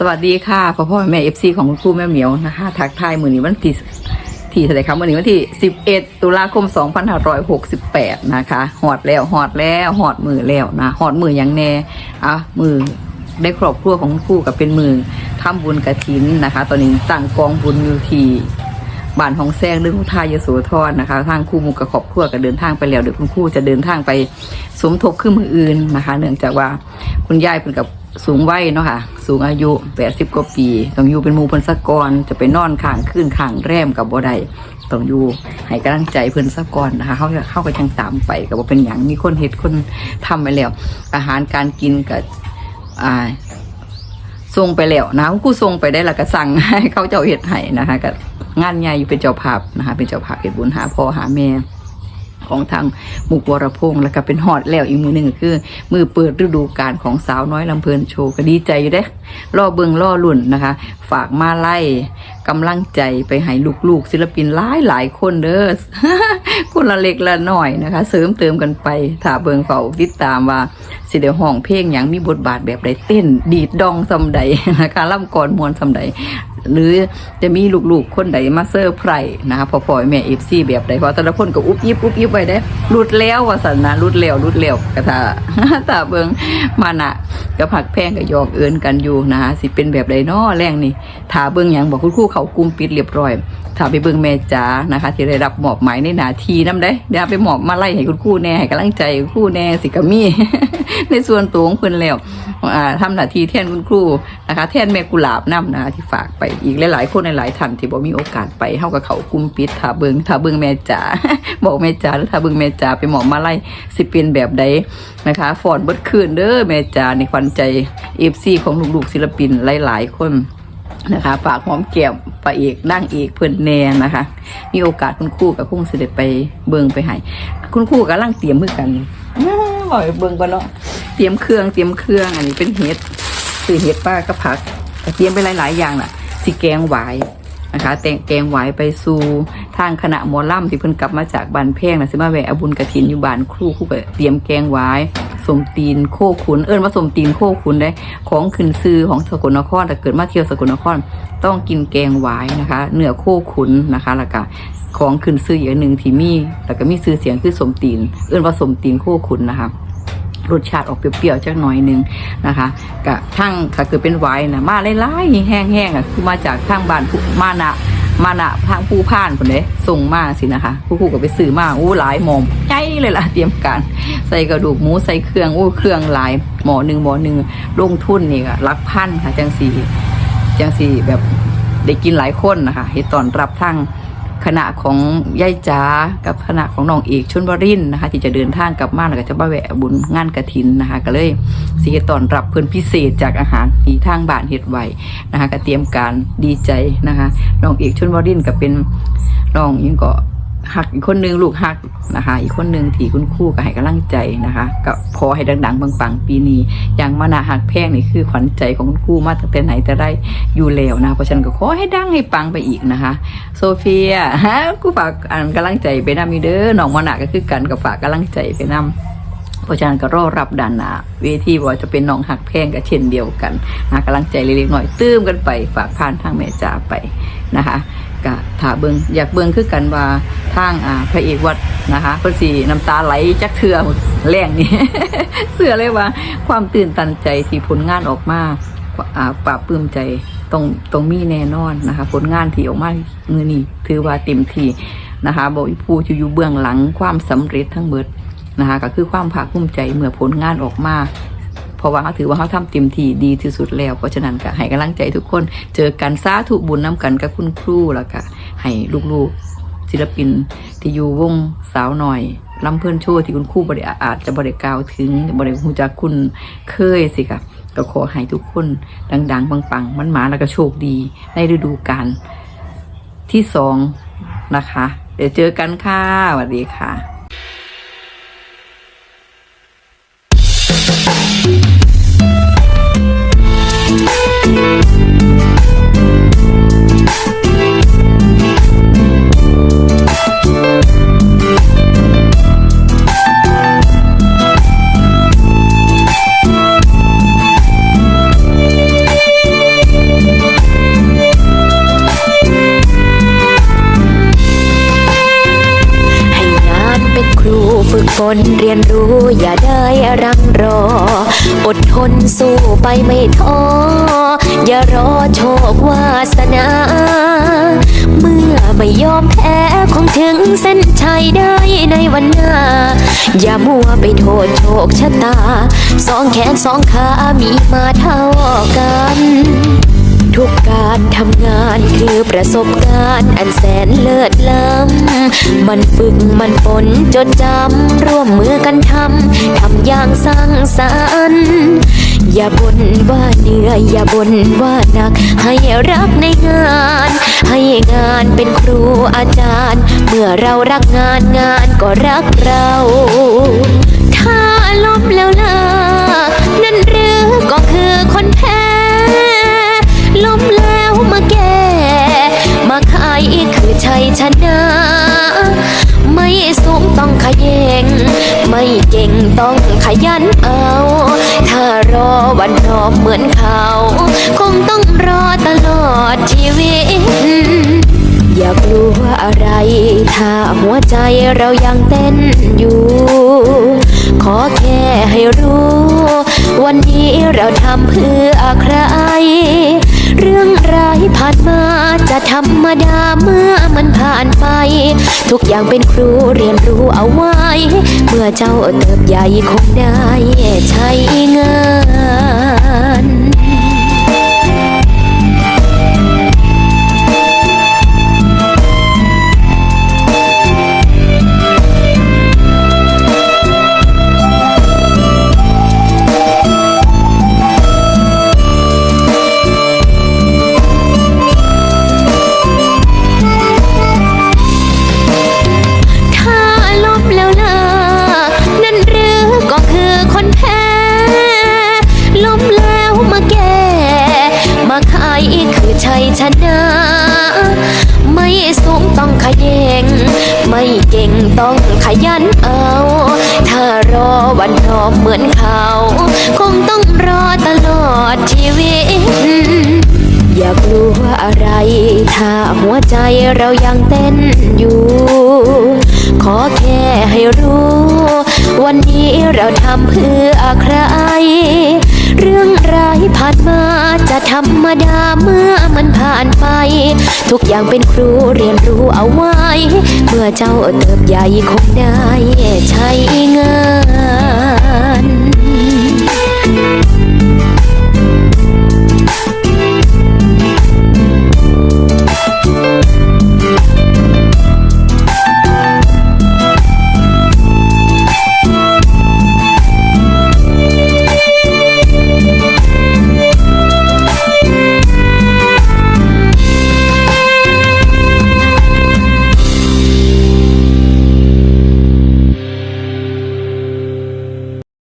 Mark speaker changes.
Speaker 1: สวัสดีค่ะพ่อพ่อแม่เอฟซีของคุณครูแม่เหมียวนะคะทักทายมือนี้วันที่ที่เท่าไหร่ครับมือนี้วันที่ 11 ตุลาคม 2568 นะคะหอดแล้วหอดแล้วหอดมือแล้วนะหอดมืออย่างแน่อะมือได้ครอบครัวของคุณครูกับเป็นมือทำบุญกระถินนะคะ ตอนนี้ตั้งกองบุญอยู่ที่บ้านของแซงเรื่องทายโสธรนะคะ ทางครูมุกกับครอบครัวก็เดินทางไปแล้วเดี๋ยวคุณครูจะเดินทางไปสมทบขึ้นมืออื่นนะคะ เนื่องจากว่าคุณยายเป็นกับ สูงวัยเนาะค่ะ สูงอายุ80กว่าปี ต้องอยู่เป็นมูเพิ่นสักอนจะไปนอนข้างขึ้นข้างแรมกับบ่ได้ต้องอยู่ให้กำลังใจเพิ่นสักอนนะคะเขาเข้าก็จังตามไปกับว่าเป็นอย่างมีคนเฮ็ดคนทำไปแล้ว อาหารการกินกับอ่าส่งไปแล้วนะครูส่งไปได้และก็สั่งให้เขาเจ้าเฮ็ดให้นะคะก็งานใหญ่อยู่เป็นเจ้าภาพนะคะ เป็นเจ้าภาพเฮ็ดบุญหาพ่อหาแม่ ของทางหมุกวรพงษ์แล้วก็เป็นฮอดแล้วอีกมือหนึ่งก็คือ มือเปิดฤดูกาลของสาวน้อยลำเพลินโชว์ก็ดีใจอยู่เด้ล่อเบิงล่อลุ่นนะคะ ฝากมาไล่กำลังใจไปให้ลูกๆ ศิลปินหลายหลายคนเด้อคนละเล็กละหน้อยนะคะ เสริมเติมกันไปถ้าเบิงเฝ้าติดตามว่าสิเดียวห้องเพลงอย่างมีบทบาทแบบใดเต้น ดีดดองสำใดนะคะล่ำกรมวนสำใด หรือจะมีลูกๆคนใดมาเซอร์ไพรส์นะคะพอพ่อยแม่เอฟซีแบบใดเพราะแต่ละคนก็อุบยิบอุบยิบไปได้รุดแล้วว่าสันนะรุดแล้วรุดแล้วกะทาตาเบิงมานะกับผักแพงก็หยอกเอินกันอยู่นะคะสิเป็นแบบใดน้อแรงนี่ถาเบิงอย่างบอกคุณครูเขากุมปิดเรียบร้อย ถ้าไปเบิ่งแม่จ๋านะคะ ที่ได้รับมอบหมายในหนาทีน้ำได้เดี๋ยวไปมอบมาไล่ให้คุณครูแน่ให้กำลังใจคุณครูแน่สิกามีในส่วนตัวของเพิ่นแล้วอ่าทำหน้าที่แทนคุณครูนะคะ แทนแม่กุหลาบน้ำนะคะที่ฝากไปอีกหลายๆคนหลายๆท่านที่บ่มีโอกาสไปเฮากับเขากุมปิดถ้าเบิ่งถ้าเบิ่งแม่จ๋าบอกแม่จ๋าแล้วถ้าเบิ่งแม่จ๋าไปหมอบมาไล่สิเป็นแบบใดนะคะฟอนเบิดคืนเด้อแม่จ๋าในขวัญใจ FC ของลูกๆศิลปินหลายๆคน นะคะฝากหอมแก้มปลาเอกนั่งเอกเพื่อนแน่นะคะ มีโอกาสคุณครู่กับคุ้งเสด็จไปเบิงไปให้คุณครู่กำลังเตรียมมือกันอ้าวบอกให้เบิงก่อนเนาะเตรียมเครื่องเตรียมเครื่องอันนี้เป็นเห็ดคือเห็ดป้าก็ผักเตรียมไปหลาย ๆ อย่างน่ะสิแกงหวายนะคะแต่งแกงหวายไปสู่ทางคณะหมอล่ำที่เพิ่นกลับมาจากบ้านแพงนะสิมาแวะอบุญกระถินอยู่บ้านครู่คู่ก็เตรียมแกงหวาย สมตีนโคขุนเอิ้นว่าสมตีนโคขุนได้ของขึ้นซื้อของสกลนครแต่เกิดมาเที่ยวสกลนครต้องกินแกงหวายนะคะเนื้อโคขุนนะคะแล้วก็ของขึ้นซื้ออย่างหนึ่งที่มีแล้วก็มีซื้อเสียงคือสมตีน เอื้นว่าสมตีนโคขุนนะคะรสชาติออกเปรี้ยวๆจักหน่อยหนึงนะคะกะทั้งถ้าเกิดเป็นหวายนะมาไล่ๆแห้งๆอะคือมาจากทางบ้านมานะ มานะทางผู้พ่านคนเด้ส่งมาสินะคะผู้คู่ก็ไปซื้อมาอู้หลายหมอมใหญ่เลยล่ะเตรียมการ ใส่กระดูกหมูใส่เครื่องอู้เครื่องหลายหมอหนึ่งหมอหนึ่งลงทุนนี่ก็รักพันค่ะจังสีจังสีแบบได้กินหลายคนนะคะเห็ดตอนรับทั้ง คณะของยายจ๋ากับคณะของน้องเอกชุนวรินทร์นะคะ ที่จะเดินทางกลับมาแล้วก็จะมาแวะบุญงานกระถินนะคะ ก็เลยสีตอนรับเพื่อนพิเศษจากอาหารที่ทางบ้านเห็ดไหวนะคะ ก็เตรียมการดีใจนะคะน้องเอกชุนวรินทร์ก็เป็นน้องยังก็ หักอีกคนนึงลูกหักนะคะ อีกคนนึงทีคุณคู่ก็ให้กำลังใจนะคะก็พอให้ดังๆปังๆปีนี้ อย่างมานาหักแพงนี่คือขวัญใจของคุณคู่มาตั้งแต่ไหนแต่ได้อยู่แล้วนะเพราะฉะนั้นก็ขอให้ดังให้ปังไปอีกนะคะ โซเฟียฮะกูฝากอ่านกำลังใจไปนำมีเด้อน้องมานาก็คือกันก็ฝากกำลังใจไปนำเพราะฉะนั้นก็รอรับด่านหนาเวทีว่าจะเป็นน้องหักแพงก็เช่นเดียวกันนะกำลังใจเล็กๆหน่อยตื้มกันไป ฝากผ่านทางแม่จ๋าไปนะคะ กะถ้าเบิงอยากเบิงคือกันว่าทางอ่าพระเอกวัดนะคะเพิ่นสีน้ำตาไหลจักเทือแรงนี่ เสือเลยว่า ความตื่นตันใจที่ผลงานออกมาอ่าปราบปลื้มใจตรงตรงมีแน่นอนนะคะ ผลงานที่ออกมามือนี้ถือว่าเต็มที่นะคะบอกผู้ที่อยู่เบื้องหลังความสำเร็จทั้งเบิดนะคะก็คือความภาคภูมิใจเมื่อผลงานออกมา เพราะว่าเขาถือว่าเขาทำเต็มที่ดีที่สุดแล้ว เพราะฉะนั้นก็ให้กำลังใจทุกคน เจอกันสาธุบุญน้ำกันกับคุณครูแล้วก็ให้ลูกๆ ศิลปินที่อยู่วงสาวหน่อยลำเพื่อนโชว์ที่คุณครูบริอาจจะบริกาวถึงบริหูจักคุณเคยสิค่ะก็ขอให้ทุกคนดังๆปังๆมันหมาแล้วก็โชคดีในฤดูกาลที่สองนะคะ เดี๋ยวเจอกันค่ะสวัสดีค่ะ
Speaker 2: นเรียนรู้อย่าได้รังรอ อดทนสู้ไปไม่ท้อ อย่ารอโชควาสนา เมื่อไม่ยอมแพ้คงถึงเส้นชัยได้ในวันหน้า อย่ามัวไปโทษโชคชะตา สองแขนสองขามีมาเท่ากัน ทุกการทำงานคือประสบการณ์อันแสนเลิศล้ำ มันฝึกมันฝนจดจำ ร่วมมือกันทำ ทำอย่างสร้างสรรค์อย่าบ่นว่าเหนื่อยอย่าบ่นว่าหนัก ให้รักในงาน ให้งานเป็นครูอาจารย์ เมื่อเรารักงานงานก็รักเรา ถ้าล้มแล้วล่ะ ชนะ ไม่สูงต้องขยง ไม่เก่งต้องขยันเอา ถ้ารอวันร้อมเหมือนเขา คงต้องรอตลอดชีวิต อย่ากลัวอะไร ถ้าหัวใจเรายังเต้นอยู่ ขอแค่ให้รู้ วันนี้เราทำเพื่อใคร เรื่องร้ายผ่านมาจะธรรมดาเมื่อมันผ่านไป ทุกอย่างเป็นครูเรียนรู้เอาไว้ เมื่อเจ้าเติบใหญ่คงได้ใช้งาน ขยันเอา ถ้ารอวันรอเหมือนเขา คงต้องรอตลอดชีวิต อย่ากลัวอะไร ถ้าหัวใจเรายังเต้นอยู่ ขอแค่ให้รู้ วันนี้เราทำเพื่อใคร เรื่องรา ยผ่านมาจะธรรมดาเมื่อมันผ่านไป ทุกอย่างเป็นครูเรียนรู้เอาไว้ เมื่อเจ้าเติบใหญ่คงได้ใช้งาน